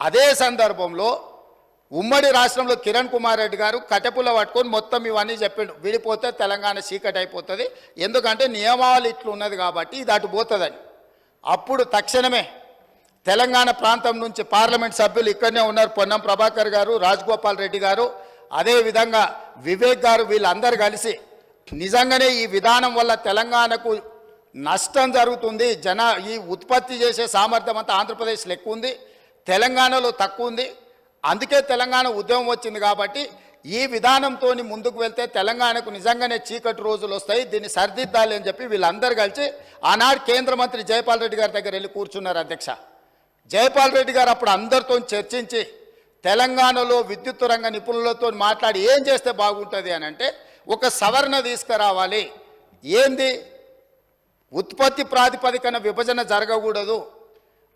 అదే సందర్భంలో ఉమ్మడి రాష్ట్రంలో కిరణ్ కుమార్ రెడ్డి గారు కటపుల పట్టుకొని మొత్తం ఇవన్నీ చెప్పిండు. విడిపోతే తెలంగాణ చీకటి అయిపోతుంది. ఎందుకంటే నియమావళి ఇట్లు ఉన్నది కాబట్టి ఇది అటు పోతుందని. అప్పుడు తక్షణమే తెలంగాణ ప్రాంతం నుంచి పార్లమెంట్ సభ్యులు ఇక్కడనే ఉన్నారు. పొన్నం ప్రభాకర్ గారు రాజగోపాల్ రెడ్డి గారు. అదేవిధంగా వివేక్ గారు వీళ్ళందరూ కలిసి నిజంగానే ఈ విధానం వల్ల తెలంగాణకు నష్టం జరుగుతుంది. జన ఈ ఉత్పత్తి చేసే సామర్థ్యం అంతా ఆంధ్రప్రదేశ్లో ఎక్కువ ఉంది తెలంగాణలో తక్కువ ఉంది. అందుకే తెలంగాణ ఉద్యమం వచ్చింది కాబట్టి ఈ విధానంతో ముందుకు వెళ్తే తెలంగాణకు నిజంగానే చీకటి రోజులు వస్తాయి. దీన్ని సరిదిద్దాలి అని చెప్పి వీళ్ళందరూ కలిసి ఆనాడు కేంద్ర మంత్రి జయపాల్ రెడ్డి గారి దగ్గర వెళ్ళి కూర్చున్నారు అధ్యక్ష. జయపాల్ రెడ్డి గారు అప్పుడు అందరితో చర్చించి తెలంగాణలో విద్యుత్ రంగ నిపుణులతో మాట్లాడి ఏం చేస్తే బాగుంటుంది అని అంటే ఒక సవరణ తీసుకురావాలి. ఏంది? ఉత్పత్తి ప్రాతిపదికన విభజన జరగకూడదు.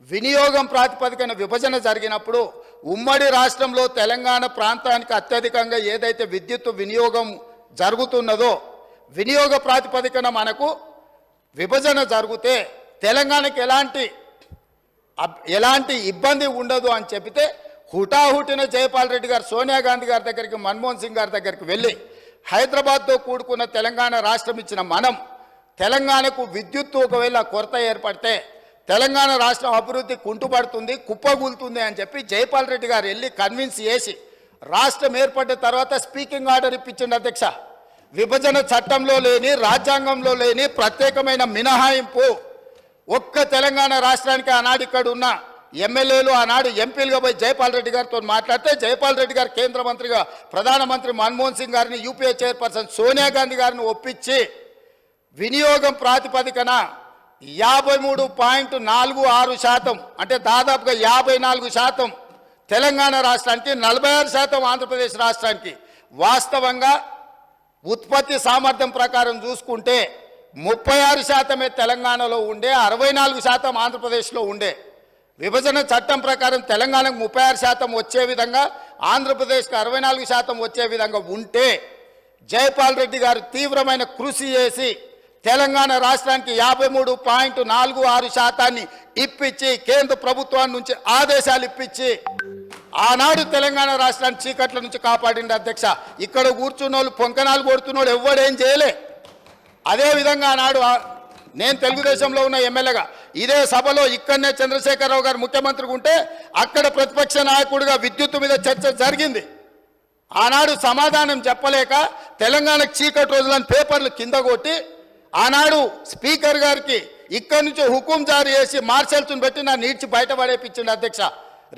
వినియోగం ప్రాతిపదికన విభజన జరిగినప్పుడు ఉమ్మడి రాష్ట్రంలో తెలంగాణ ప్రాంతానికి అత్యధికంగా ఏదైతే విద్యుత్ వినియోగం జరుగుతున్నదో వినియోగ ప్రాతిపదికన మనకు విభజన జరిగితే తెలంగాణకి ఎలాంటి అబ్- ఎలాంటి ఇబ్బంది ఉండదు అని చెబితే హుటాహుటిన జయపాల్ రెడ్డి గారు సోనియా గాంధీ గారి దగ్గరికి మన్మోహన్ సింగ్ గారి దగ్గరికి వెళ్ళి హైదరాబాద్తో కూడుకున్న తెలంగాణ రాష్ట్రం ఇచ్చిన మనం తెలంగాణకు విద్యుత్తు ఒకవేళ కొరత ఏర్పడితే తెలంగాణ రాష్ట్రం అభివృద్ధి కుంటుపడుతుంది కుప్పగూలుతుంది అని చెప్పి జైపాల్ రెడ్డి గారు వెళ్ళి కన్విన్స్ చేసి రాష్ట్రం ఏర్పడిన తర్వాత స్పీకింగ్ ఆర్డర్ ఇప్పించండి అధ్యక్ష. విభజన చట్టంలో లేని రాజ్యాంగంలో లేని ప్రత్యేకమైన మినహాయింపు. ఒక్క తెలంగాణ రాష్ట్రానికి ఆనాడు ఇక్కడ ఉన్న ఎమ్మెల్యేలు ఆనాడు ఎంపీలుగా పోయి జైపాల్ రెడ్డి గారితో మాట్లాడితే జైపాల్ రెడ్డి గారు కేంద్ర మంత్రిగా ప్రధానమంత్రి మన్మోహన్ సింగ్ గారిని యూపీఏ చైర్పర్సన్ సోనియా గాంధీ గారిని ఒప్పించి వినియోగం ప్రాతిపదికన యాభై మూడు పాయింట్ నాలుగు ఆరు శాతం అంటే దాదాపుగా యాభై నాలుగు శాతం తెలంగాణ రాష్ట్రానికి నలభై ఆరు శాతం ఆంధ్రప్రదేశ్ రాష్ట్రానికి. వాస్తవంగా ఉత్పత్తి సామర్థ్యం ప్రకారం చూసుకుంటే ముప్పై ఆరు శాతమే తెలంగాణలో ఉండే అరవై నాలుగు శాతం ఆంధ్రప్రదేశ్లో ఉండే. విభజన చట్టం ప్రకారం తెలంగాణకు ముప్పై ఆరు శాతం వచ్చే విధంగా ఆంధ్రప్రదేశ్కి అరవై నాలుగు శాతం వచ్చే విధంగా ఉంటే జయపాల్ రెడ్డి గారు తీవ్రమైన కృషి చేసి తెలంగాణ రాష్ట్రానికి యాభై మూడు పాయింట్ నాలుగు ఆరు శాతాన్ని ఇప్పించి కేంద్ర ప్రభుత్వం నుంచి ఆదేశాలు ఇప్పించి ఆనాడు తెలంగాణ రాష్ట్రాన్ని చీకట్ల నుంచి కాపాడింది అధ్యక్ష. ఇక్కడ కూర్చున్న వాళ్ళు పొంకనాలు కొడుతున్నోడు ఎవ్వడేం చేయలే. అదే విధంగా ఆనాడు నేను తెలుగుదేశంలో ఉన్న ఎమ్మెల్యేగా ఇదే సభలో ఇక్కడనే చంద్రశేఖరరావు గారు ముఖ్యమంత్రిగా ఉంటే అక్కడ ప్రతిపక్ష నాయకుడిగా విద్యుత్ మీద చర్చ జరిగింది. ఆనాడు సమాధానం చెప్పలేక తెలంగాణకు చీకటి రోజులని పేపర్లు కింద కొట్టి ఆనాడు స్పీకర్ గారికి ఇక్కడి నుంచి హుకుం జారీ చేసి మార్షల్స్ని పెట్టి నా నీడ్చి బయటపడేపించిండు అధ్యక్ష.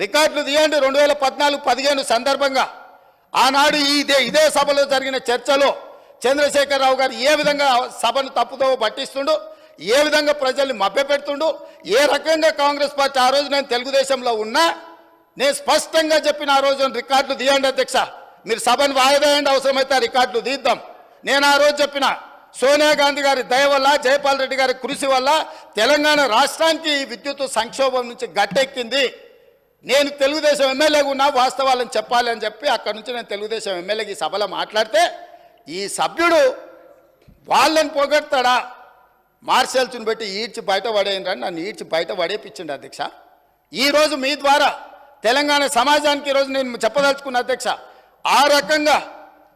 రికార్డులు తీయండి రెండు వేల పద్నాలుగు పదిహేను సందర్భంగా. ఆనాడు ఇదే ఇదే సభలో జరిగిన చర్చలో చంద్రశేఖరరావు గారు ఏ విధంగా సభను తప్పుదో పట్టిస్తుండు ఏ విధంగా ప్రజల్ని మభ్యపెడుతుండు ఏ రకంగా కాంగ్రెస్ పార్టీ ఆ రోజు నేను తెలుగుదేశంలో ఉన్నా నేను స్పష్టంగా చెప్పిన ఆ రోజు రికార్డులు తీయండి అధ్యక్ష. మీరు సభను వాయిదేయండి అవసరమైతే ఆ రికార్డులు తీద్దాం. నేను ఆ రోజు చెప్పిన సోనియా గాంధీ గారి దయ వల్ల జయపాల్ రెడ్డి గారి కృషి వల్ల తెలంగాణ రాష్ట్రానికి విద్యుత్ సంక్షోభం నుంచి గట్టెక్కింది. నేను తెలుగుదేశం ఎమ్మెల్యేగా ఉన్నా వాస్తవాలను చెప్పాలి అని చెప్పి అక్కడ నుంచి నేను తెలుగుదేశం ఎమ్మెల్యేకి సభలో మాట్లాడితే ఈ సభ్యుడు వాళ్ళని పొగడతాడా? మార్షల్స్ని బట్టి ఈడ్చి బయట పడేయండి నన్ను ఈడ్చి బయట పడేపించండి అధ్యక్ష. ఈరోజు మీ ద్వారా తెలంగాణ సమాజానికి ఈరోజు నేను చెప్పదలుచుకున్న అధ్యక్ష ఆ రకంగా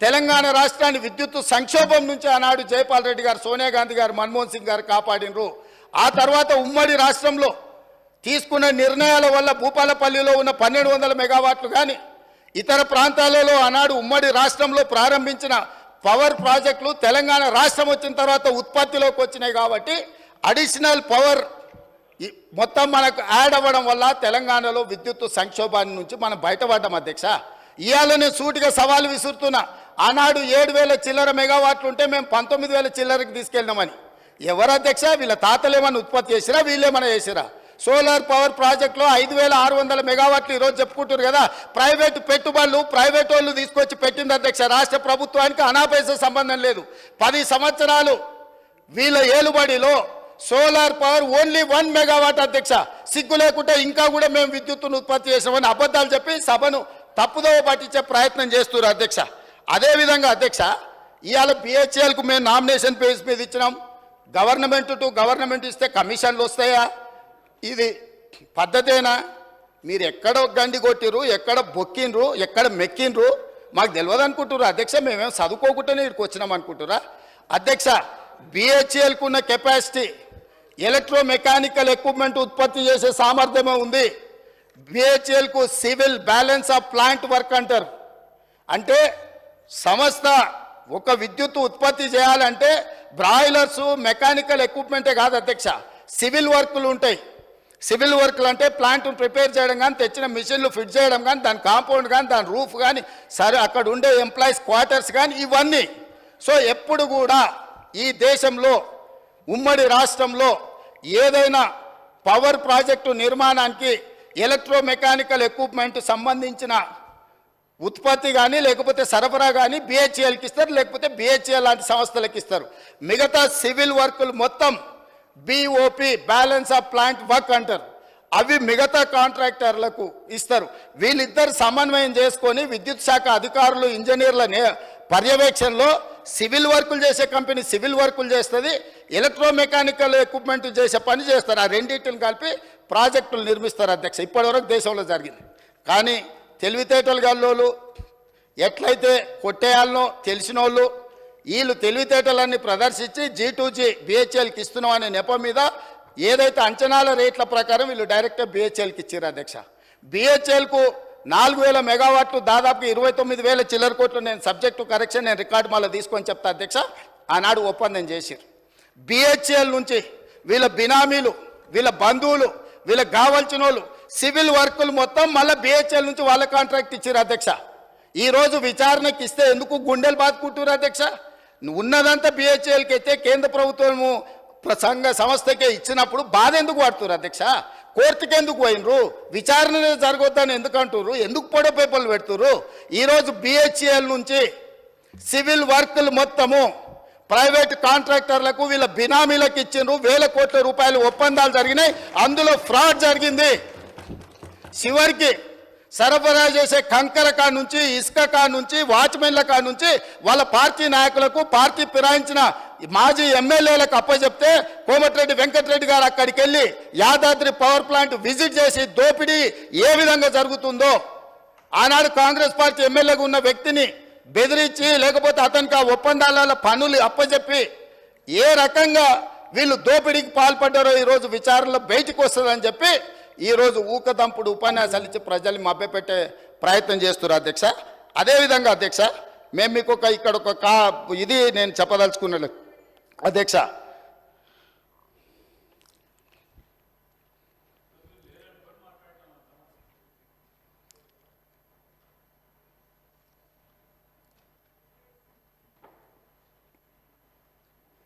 తెలంగాణ రాష్ట్రాన్ని విద్యుత్ సంక్షోభం నుంచి ఆనాడు జయపాల్ రెడ్డి గారు సోనియా గాంధీ గారు మన్మోహన్ సింగ్ గారు కాపాడినరు. ఆ తర్వాత ఉమ్మడి రాష్ట్రంలో తీసుకున్న నిర్ణయాల వల్ల భూపాలపల్లిలో ఉన్న పన్నెండు వందల మెగావాట్లు కానీ ఇతర ప్రాంతాలలో ఆనాడు ఉమ్మడి రాష్ట్రంలో ప్రారంభించిన పవర్ ప్రాజెక్టులు తెలంగాణ రాష్ట్రం వచ్చిన తర్వాత ఉత్పత్తిలోకి వచ్చినాయి కాబట్టి అడిషనల్ పవర్ మొత్తం మనకు యాడ్ అవ్వడం వల్ల తెలంగాణలో విద్యుత్ సంక్షోభాన్ని నుంచి మనం బయటపడ్డాం అధ్యక్ష. ఇవాళ నేను సూటిగా సవాలు విసురుతున్నా ఆనాడు ఏడు వేల చిల్లర మెగావాట్లు ఉంటే మేము పంతొమ్మిది వేల చిల్లరకి తీసుకెళ్ళినామని. ఎవరు అధ్యక్ష? వీళ్ళ తాతలేమని ఉత్పత్తి చేసిరా? వీళ్ళేమైనా చేసిరా? సోలార్ పవర్ ప్రాజెక్టులో ఐదు వేల ఆరు వందల మెగావాట్లు ఈరోజు చెప్పుకుంటారు కదా. ప్రైవేటు పెట్టుబడులు ప్రైవేట్ వాళ్ళు తీసుకొచ్చి పెట్టింది అధ్యక్ష. రాష్ట్ర ప్రభుత్వానికి అనాపైస సంబంధం లేదు. పది సంవత్సరాలు వీళ్ళ ఏలుబడిలో solar power only one megawatt అధ్యక్ష. సిగ్గు లేకుంటే ఇంకా కూడా మేము విద్యుత్తును ఉత్పత్తి చేసామని అబద్ధాలు చెప్పి సభను తప్పుదోవ పట్టించే ప్రయత్నం చేస్తున్నారు అధ్యక్ష. అదేవిధంగా అధ్యక్ష ఇవాళ పిహెచ్ఎల్కు మేము నామినేషన్ పేజ్ మీద ఇచ్చినాం. గవర్నమెంట్ టు గవర్నమెంట్ ఇస్తే కమిషన్లు వస్తాయా? ఇది పద్ధతేనా? మీరు ఎక్కడ గండి కొట్టిర్రు ఎక్కడ బొక్కిండ్రు ఎక్కడ మెక్కిండ్రు? మాకు తెలియదు అనుకుంటున్నారు అధ్యక్ష మేమేం చదువుకోకుండానే ఇక్కడికి వచ్చినాం అనుకుంటురా అధ్యక్ష బిహెచ్ఎల్కు ఉన్న కెపాసిటీ ఎలక్ట్రో మెకానికల్ ఎక్విప్మెంట్ ఉత్పత్తి చేసే సామర్థ్యమే ఉంది. బిహెచ్ఎల్కు civil balance of plant work అంటారు. అంటే సంస్థ ఒక విద్యుత్ ఉత్పత్తి చేయాలంటే బ్రాయిలర్స్ మెకానికల్ ఎక్విప్మెంటే కాదు అధ్యక్ష. సివిల్ వర్కులు ఉంటాయి. సివిల్ వర్క్లు అంటే ప్లాంట్ ప్రిపేర్ చేయడం కానీ తెచ్చిన మిషన్లు ఫిట్ చేయడం కానీ దాని కాంపౌండ్ కానీ దాని రూఫ్ కానీ సరే అక్కడ ఉండే ఎంప్లాయీస్ క్వార్టర్స్ కానీ ఇవన్నీ. సో ఎప్పుడు కూడా ఈ దేశంలో ఉమ్మడి రాష్ట్రంలో ఏదైనా పవర్ ప్రాజెక్టు నిర్మాణానికి ఎలక్ట్రో మెకానికల్ ఎక్విప్మెంట్ సంబంధించిన ఉత్పత్తి కానీ లేకపోతే సరఫరా కానీ బిహెచ్ఎల్కి ఇస్తారు లేకపోతే బిహెచ్ఎల్ లాంటి సంస్థలకు ఇస్తారు. మిగతా సివిల్ వర్కులు మొత్తం BOP balance of plant work అంటారు. అవి మిగతా కాంట్రాక్టర్లకు ఇస్తారు. వీళ్ళిద్దరు సమన్వయం చేసుకొని విద్యుత్ శాఖ అధికారులు ఇంజనీర్ల పర్యవేక్షణలో సివిల్ వర్కులు చేసే కంపెనీ సివిల్ వర్కులు చేస్తుంది. ఎలక్ట్రో మెకానికల్ ఎక్విప్మెంట్ చేసే పని చేస్తారు. ఆ రెండింటిని కలిపి ప్రాజెక్టులు నిర్మిస్తారు అధ్యక్ష. ఇప్పటివరకు దేశంలో జరిగింది. కానీ తెలివితేటలు గల్లోళ్ళు ఎట్లయితే కొట్టేయాలనో తెలిసిన వాళ్ళు వీళ్ళు తెలివితేటలన్నీ ప్రదర్శించి జీ టూ జీ బిహెచ్ఎల్కి ఇస్తున్నాం అనే నెపం మీద ఏదైతే అంచనాల రేట్ల ప్రకారం వీళ్ళు డైరెక్ట్గా బిహెచ్ఎల్కి ఇచ్చారు అధ్యక్ష. బిహెచ్ఎల్కు నాలుగు వేల మెగావాట్లు దాదాపు ఇరవై తొమ్మిది వేల చిల్లర కోట్లు నేను సబ్జెక్టు కరెక్షన్ నేను రికార్డు మళ్ళీ తీసుకొని చెప్తా అధ్యక్ష. ఆనాడు ఒప్పందం చేసిరు బిహెచ్ఎల్ నుంచి వీళ్ళ బినామీలు వీళ్ళ బంధువులు వీళ్ళకి కావాల్సిన వాళ్ళు సివిల్ వర్కులు మొత్తం మళ్ళీ బిహెచ్ఎల్ నుంచి వాళ్ళ కాంట్రాక్ట్ ఇచ్చారు అధ్యక్ష. ఈరోజు విచారణకి ఇస్తే ఎందుకు గుండెలు బాదుకుంటారు అధ్యక్ష? ఉన్నదంతా బిహెచ్ఎల్కి అయితే కేంద్ర ప్రభుత్వము సంఘ సంస్థకే ఇచ్చినప్పుడు బాధ ఎందుకు పడుతున్నారు అధ్యక్ష? కోర్టుకి ఎందుకు పోయినరు విచారణ జరగొద్దని ఎందుకు అంటున్నారు ఎందుకు పొడో పేపర్లు పెడుతున్నారు ఈరోజు బిహెచ్ఎల్ నుంచి సివిల్ వర్కులు మొత్తము ప్రైవేట్ కాంట్రాక్టర్లకు వీళ్ళ బినామీలకు ఇచ్చిండ్రు వేల కోట్ల రూపాయలు ఒప్పందాలు జరిగినాయి. అందులో ఫ్రాడ్ జరిగింది. చివరికి సరఫరా చేసే కంకర కా నుంచి ఇసుక కా నుంచి వాచ్మెన్ల కా నుంచి వాళ్ళ పార్టీ నాయకులకు పార్టీ ఫిరాయించిన మాజీ ఎమ్మెల్యేలకు అప్పచెప్తే కోమటిరెడ్డి వెంకటరెడ్డి గారు అక్కడికి వెళ్ళి యాదాద్రి పవర్ ప్లాంట్ విజిట్ చేసి దోపిడీ ఏ విధంగా జరుగుతుందో ఆనాడు కాంగ్రెస్ పార్టీ ఎమ్మెల్యేగా ఉన్న వ్యక్తిని బెదిరించి లేకపోతే అతనికి ఆ ఒప్పందాల పనులు అప్పచెప్పి ఏ రకంగా వీళ్ళు దోపిడీకి పాల్పడ్డారో ఈరోజు విచారణలో బయటకు వస్తుందని చెప్పి ఈరోజు ఊకదంపుడు ఉపన్యాసాలు ఇచ్చి ప్రజల్ని మభ్యపెట్టే ప్రయత్నం చేస్తున్నారు అధ్యక్ష. అదేవిధంగా అధ్యక్ష మేము మీకు ఒక ఇక్కడ ఒక కా ఇది నేను చెప్పదలుచుకున్నాను అధ్యక్ష.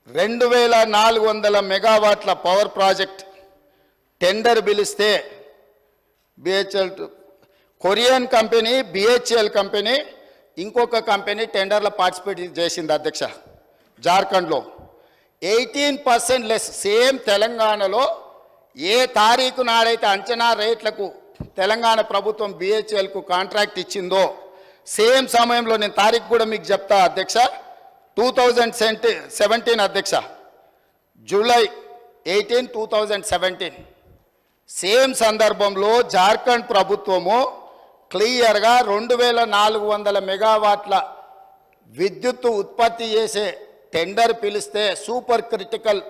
రెండు వేల నాలుగు వందల మెగావాట్ల పవర్ ప్రాజెక్ట్ టెండర్ పిలిస్తే BHEL Korean company BHEL company ఇంకొక కంపెనీ టెండర్లో పార్టిసిపేట్ చేసింది అధ్యక్ష జార్ఖండ్లో. ఎయిటీన్ పర్సెంట్ లెస్ సేమ్ తెలంగాణలో ఏ తారీఖు నాడైతే అంచనా రేట్లకు తెలంగాణ ప్రభుత్వం బిహెచ్ఎల్కు కాంట్రాక్ట్ ఇచ్చిందో సేమ్ సమయంలో నేను తారీఖు కూడా మీకు చెప్తా అధ్యక్ష టూ థౌజండ్ సెవెంటీన్ అధ్యక్ష July eighteen two thousand seventeen same సందర్భంలో జార్ఖండ్ ప్రభుత్వము క్లియర్గా రెండు వేల నాలుగు వందల మెగావాట్ల విద్యుత్తు ఉత్పత్తి చేసే టెండర్ పిలిస్తే సూపర్ క్రిటికల్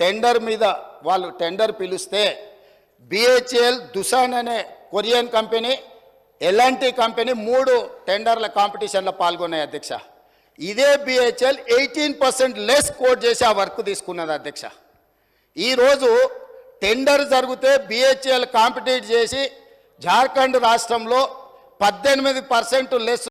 టెండర్ మీద వాళ్ళు టెండర్ పిలిస్తే బిహెచ్ఎల్ దుసాన్ అనే కొరియన్ కంపెనీ ఎలాంటి కంపెనీ మూడు టెండర్ల కాంపిటీషన్లో పాల్గొన్నాయి అధ్యక్ష. ఇదే BHEL eighteen percent less quote చేసి ఆ వర్క్ తీసుకున్నది అధ్యక్ష. ఈరోజు టెండర్ జరిగితే బిహెచ్ఎల్ కాంపిటీట్ చేసి జార్ఖండ్ రాష్ట్రంలో పద్దెనిమిది పర్సెంట్ లెస్